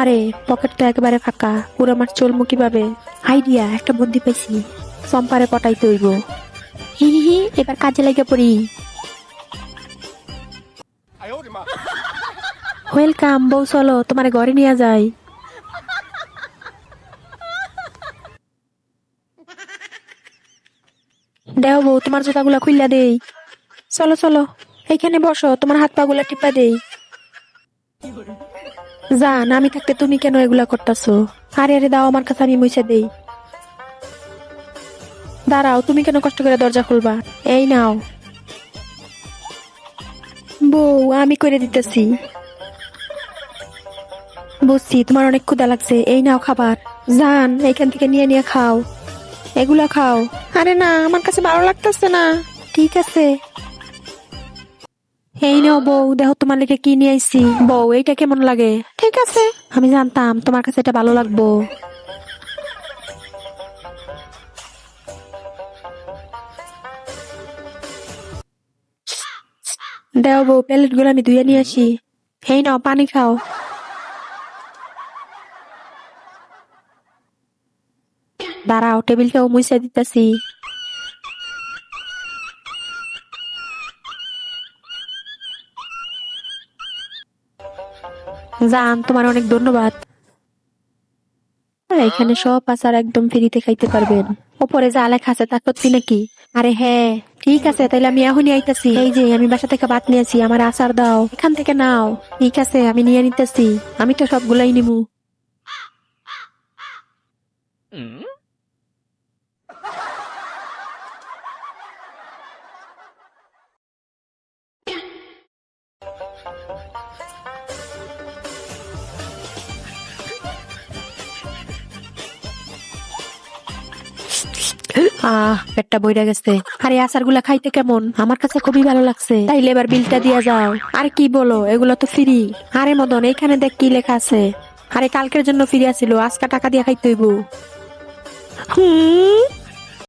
আরে পকেট তো একেবারে ফাঁকা। পুরো আমার চলমু কীভাবে? আইডিয়া একটা বুদ্ধি পাইছি। সম্পারে পটাই তৈব হি হি হি, এবার কাজে লেগে পড়ি। ওয়েলকাম বউ চলো, তোমার ঘরে নিয়ে যাই। দেও বউ, তোমার জুতাগুলা খুললা দেই। চলো চলো, এইখানে বসো, তোমার হাত পা গুলা টিপা দেই। জান, আমি থাকতে তুমি কেন এগুলা করতেছো? আরে আরে, দাও, আমার কাছে আমি মুছে দেই। দাঁড়াও, তুমি কেন কষ্ট করে দরজা খুলবা? এই নাও। বউ, আমি করে দিতেছি। বুঝছি, তোমার অনেক ক্ষুদা লাগছে। এই নাও খাবার। জান, এখান থেকে নিয়ে নিয়ে খাও। এগুলা খাও। আরে না, আমার কাছে ভালো লাগতেছে না। ঠিক আছে। এই নাও বউ, দেখো তোমার লেগে কি নিয়ে আইছি। বউ, এইটা কেমন লাগে? ঠিক আছে। আমি জানতাম তোমার কাছে এটা ভালো লাগবো। দেও বউ প্লেটগুলো আমি ধুয়ে নিয়ে আসি। এই নাও, পানি খাও। দাঁড়াও, টেবিলটাও মুছে দিতেছি। জান, তোমার অনেক ধন্যবাদ। এখানে সব আচার একদম ফ্রিতে খাইতে পারবেন। ওপরে যা লেখা আছে তা করছি নাকি? আরে হ্যাঁ ঠিক আছে, তাইলে আমি এখনই আইতাছি। এই যে, আমি বাসা থেকে বাদ নিয়েছি আমার আচার দাও। এখান থেকে নাও। ঠিক আছে, আমি নিয়ে নিতেছি। আমি তো সবগুলাই নিমু। আহ, পেটটা বইরা গেছে। আরে আচারগুলা খাইতে কেমন? আমার কাছে খুবই ভালো লাগছে। তাইলে এবার বিলটা দিয়া যাও। আর কি বলো, এগুলো তো ফ্রি। আরে মদন, এইখানে দেখ কি লেখা আছে। আরে কালকের জন্য ফ্রি আসিল আজকা টাকা দিয়ে খাইতে হইব। হুম?